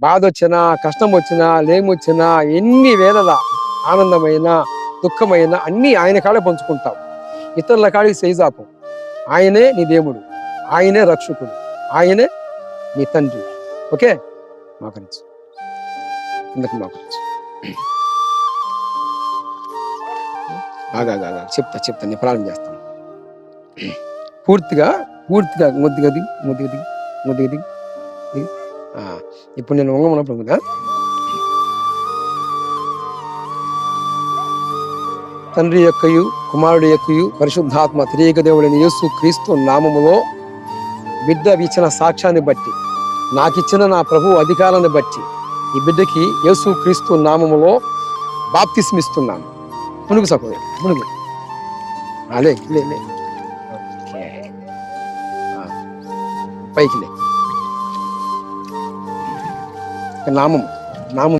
బాధ వచ్చినా కష్టం వచ్చినా లేమొచ్చినా ఎన్ని వేదల ఆనందమైన దుఃఖమైన అన్నీ ఆయన కాడే పంచుకుంటావు ఇతరుల కాడికి చేయిజాపం ఆయనే నీ దేవుడు. ఆయనే రక్షకుడు. ఆయనే నీ తండ్రి. ఓకే? మా గురించి ఇందుకు మా గురించి ఆగా చెప్తా చెప్తా. నేను ప్రారంభం చేస్తాను. పూర్తిగా పూర్తిగా ముద్దుగా దిగి ముద్దుగా దిగి ముద్దుగా దిగి దిగి. ఇప్పుడు నేను వంగమన్నప్పుడు కదా? తండ్రి యొక్కయు కుమారుడి యొక్కయు పరిశుద్ధాత్మ త్రియేక దేవుడైన యేసు క్రీస్తు నామములో బిడ్డ ఇచ్చిన సాక్ష్యాన్ని బట్టి నాకిచ్చిన నా ప్రభు అధికారాన్ని బట్టి ఈ బిడ్డకి యేసు క్రీస్తు నామములో బాప్తిస్మిస్తున్నాను. మునుగు సపోయ మునుగు. లే లే లే. పైకి లే. நாமம் நாமம்